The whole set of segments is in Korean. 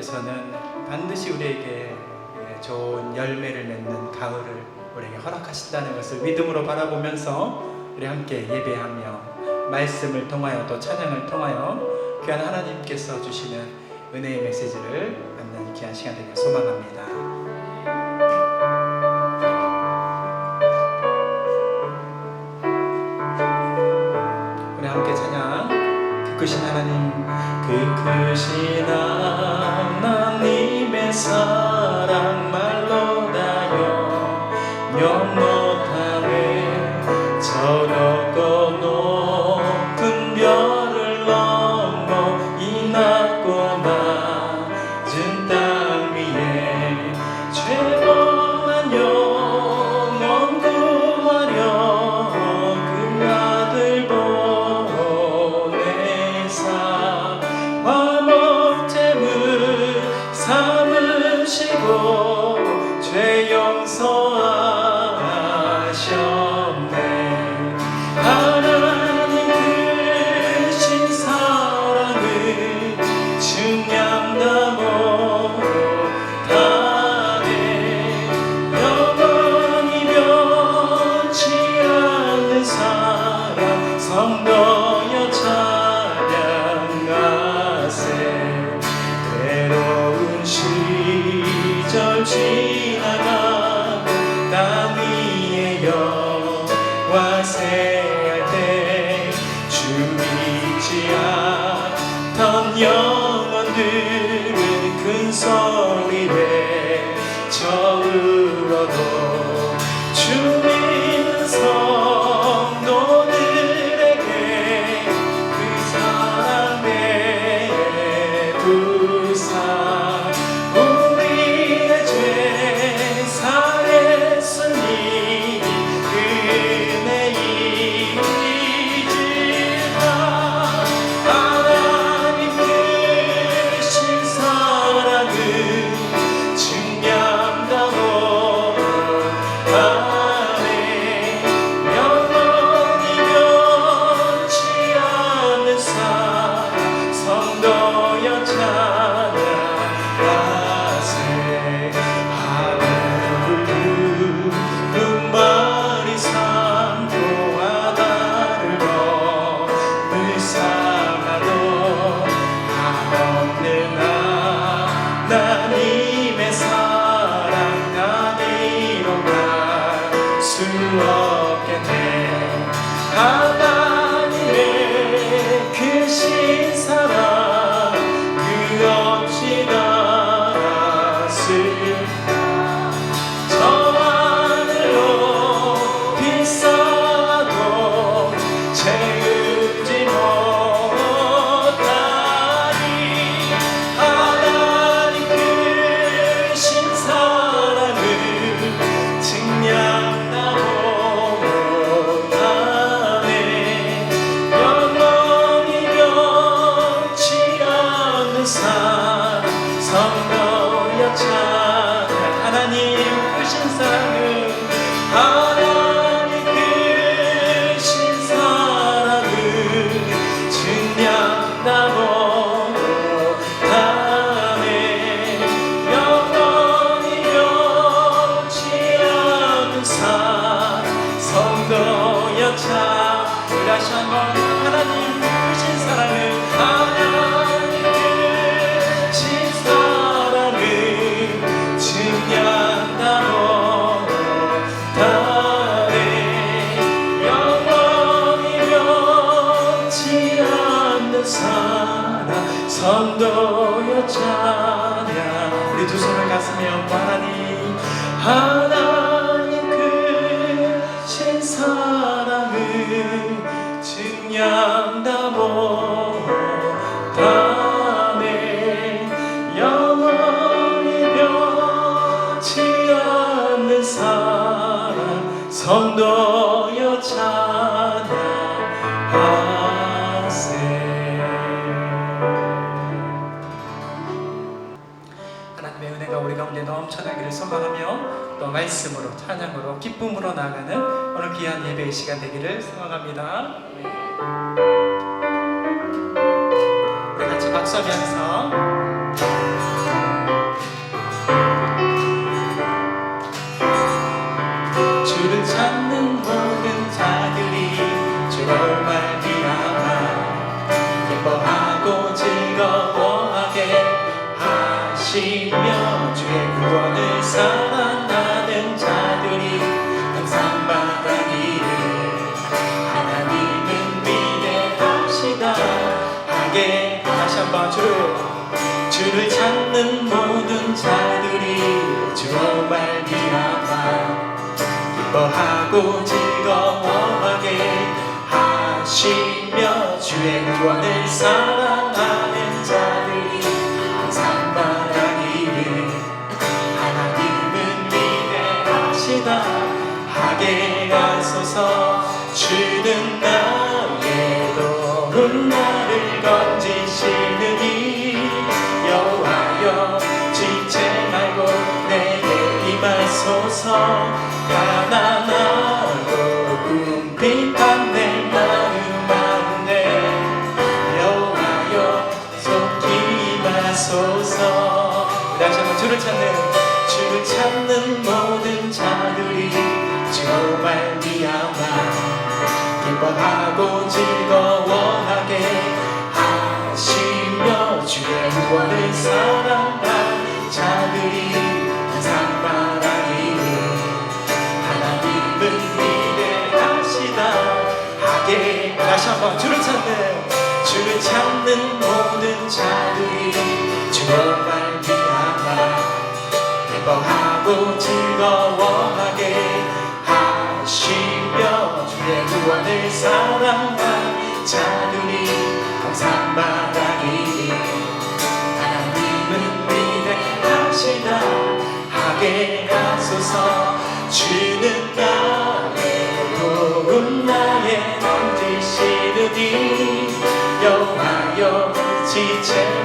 하나님께서는 반드시 우리에게 예, 좋은 열매를 맺는 가을을 우리에게 허락하신다는 것을 믿음으로 바라보면서 우리 함께 예배하며 말씀을 통하여 또 찬양을 통하여 귀한 하나님께서 주시는 은혜의 메시지를 받는 귀한 시간 되길 소망합니다. 그 크신 하나님 그 크신 하나님 inside. 들은 큰 소리를 Huh. 기쁨으로 나아가는 오늘 귀한 예배의 시간 되기를 소망합니다. 네. 우리 같이 박수하면서 주를 찾는 모든 자들이 주로 말미암아 기뻐하고 즐거워하게 하시며 주의 구원을 사랑하는 주를 찾는 주를 찾는 모든 자들이 주로 말미암아 기뻐하고 즐거워하게 하시며 주의 구원을 사랑 다시 한번 주를 찾는 주를 찾는 모든 자들이 주로 말미암아 기뻐하고 즐거워하게 하시며 주의 구원을 사랑한 자들이 항상 말하기를 하나님은 위대하시다. 하게 하소서 여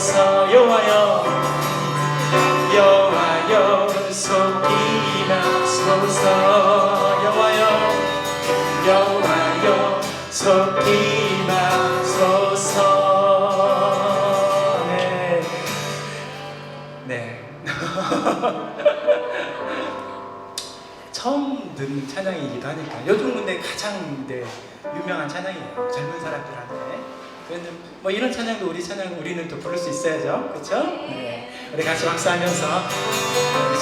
임하소서 여호와여 여호와여 속히 임하소서 여호와여 여호와여 속히 임하소서 네. 네. 처음 듣는 찬양이기도 하니까 요즘 근데 가장 네, 유명한 찬양이에요 젊은 사람들한테 뭐 이런 찬양도 우리 찬양 우리는 또 부를 수 있어야죠 그렇죠? 네. 우리 같이 박수하면서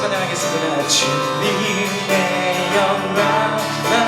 찬양하겠습니다 주님의 영광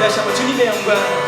我想把天地变光。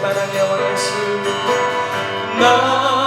만한 영원의 주 나.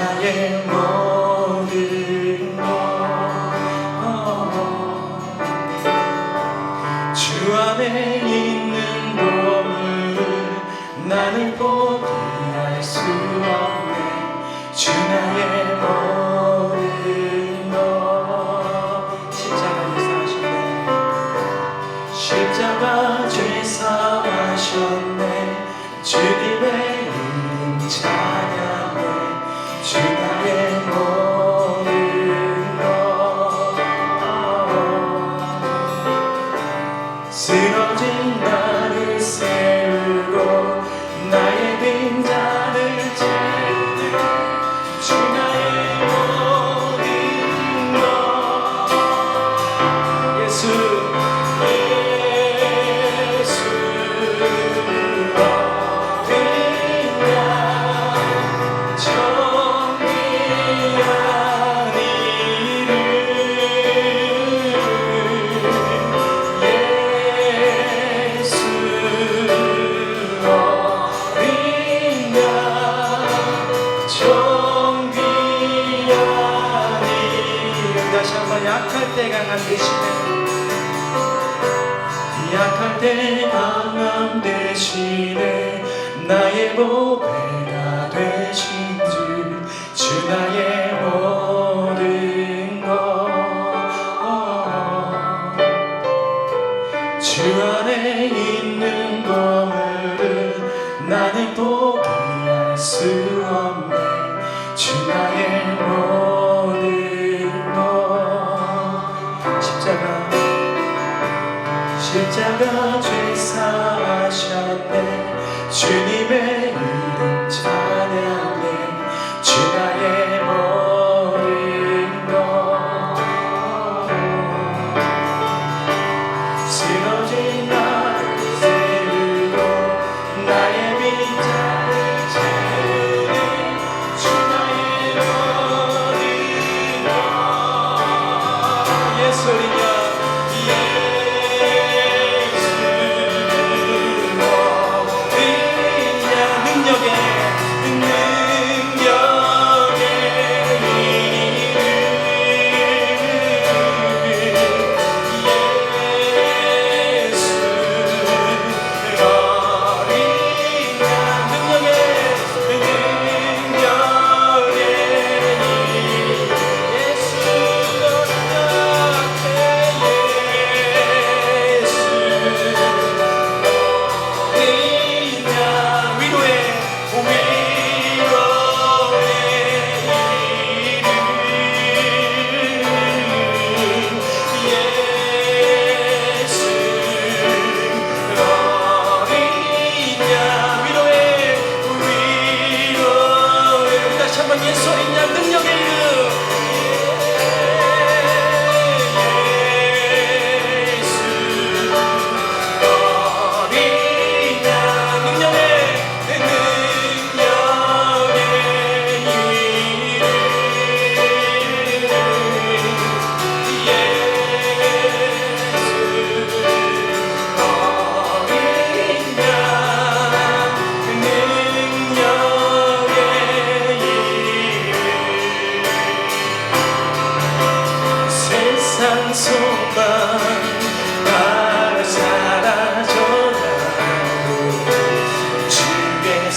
나의 약할 때가 강한 대신에 약할 때 강함 대신에 나의 보배가 되신 주 주 나의 보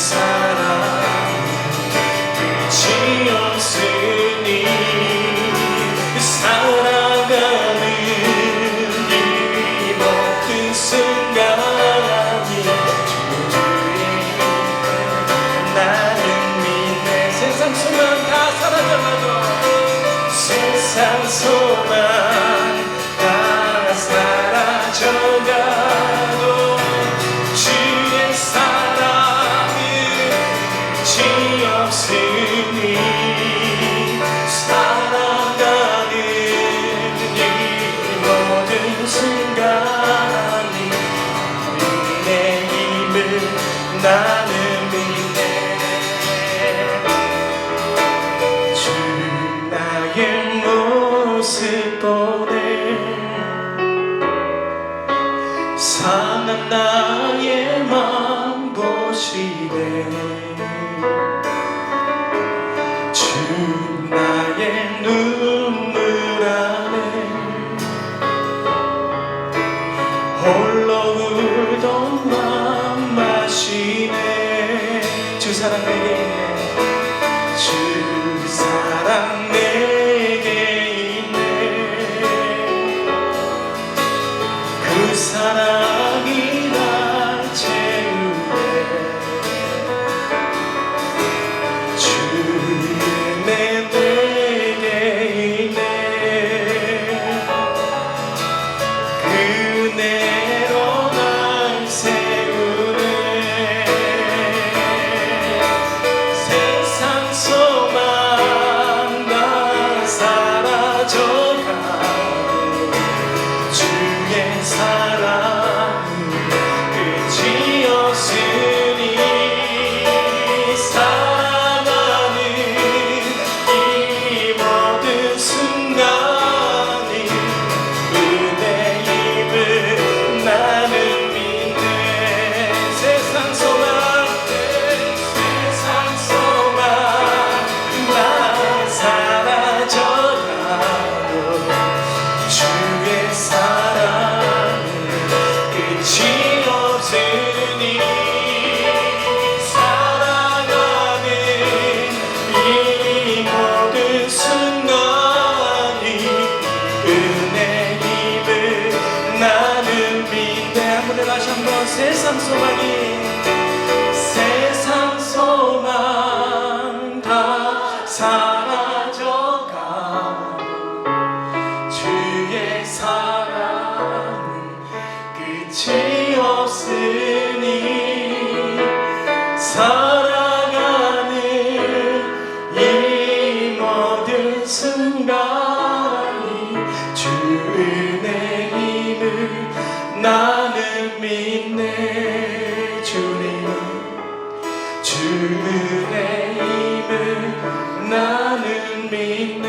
sun. choose how So again. 주님의 힘을 나는 믿고